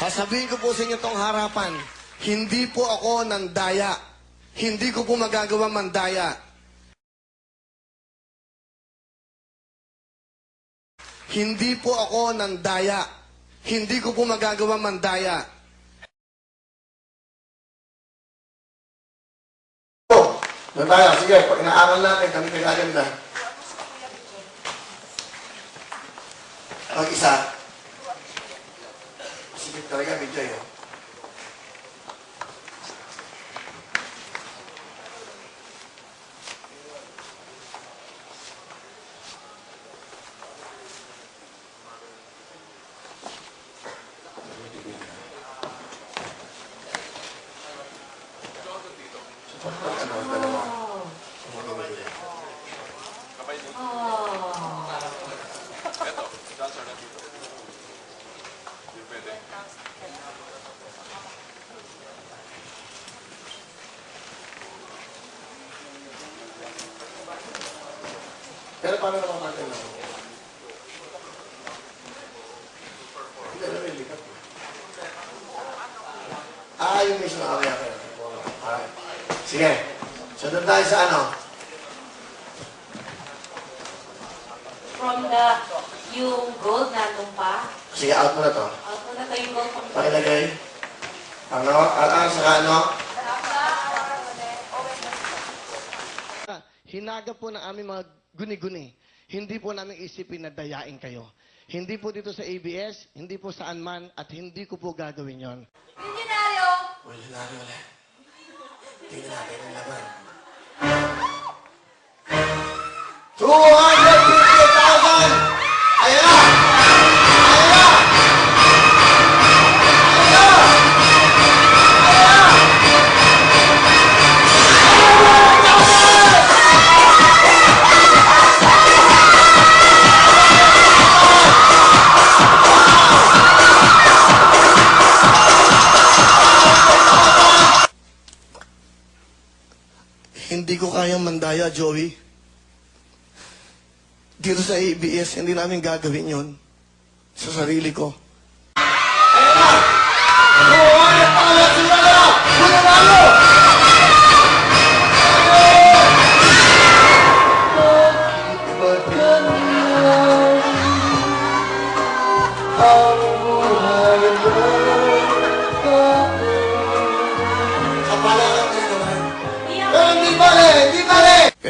Sasabihin ko po sa inyo itong harapan, hindi po ako nandaya. Hindi ko po magagawa mandaya. Hindi po ako nandaya. Hindi ko po magagawa mandaya. Oh. Sige, pag inaaral natin, kami kagaganda. Mag-isa. Sige talaga, Pero paano naman natin na? Hindi, ano yung likat mo? Ah, yung mismo. Okay, okay. okay. Sige. So, doon tayo sa ano? From the, yung gold nandun pa. Sige, out mo na to. Out mo na tayo yung gold. Pakilagay. Ano? Ah, saka ano? Hinaga po ng aming mga guni-guni. Hindi po namin isipin na dayain kayo. Hindi po dito sa ABS, hindi po saan man, at hindi ko po gagawin yon. Milyonaryo! Wala na ulit. Tingnan natin ang laban. 250,000! Hindi ko kayang mandaya, Joey. Dito sa ABS, hindi namin gagawin yon sa sarili ko.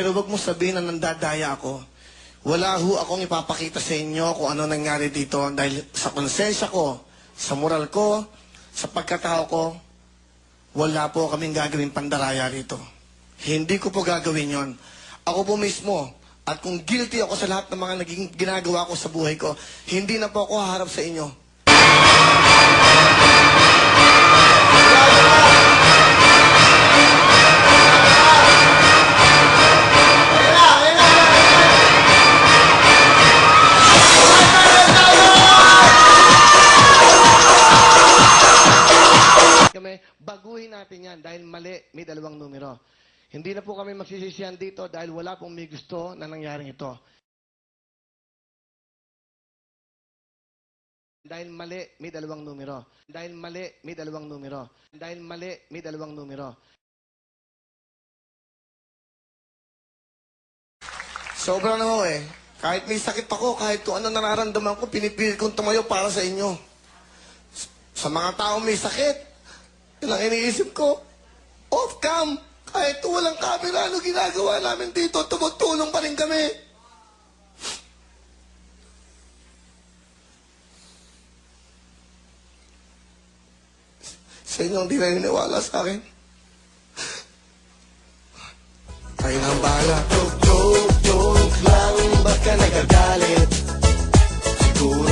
Pero wag mo sabihin na nandadaya ako. Wala ho akong ipapakita sa inyo kung ano nangyari dito dahil sa konsensya ko, sa moral ko, sa pagkatao ko, wala po kaming gagawin pandaraya rito. Hindi ko po gagawin yon. Ako po mismo, at kung guilty ako sa lahat ng mga naging ginagawa ko sa buhay ko, hindi na po ako haharap sa inyo. Hindi na po kami magsisisiyan dito dahil wala pong may gusto na nangyaring ito. Dahil mali, may dalawang numero. Dahil mali, may dalawang numero. Dahil mali, may dalawang numero. Sobra na ho eh. Kahit may sakit ako, kahit ano nararamdaman ko, pinipilit kong tumayo para sa inyo. Sa mga tao may sakit, yun ang iniisip ko. Off cam. Kahit walang camera, ano ginagawa namin dito? Tumutulong pa rin kami. Sa inyo hindi naniniwala sa akin. Kayo na ang bahala. Joke, joke, joke lang. Ba't ka nagagalit? Siguro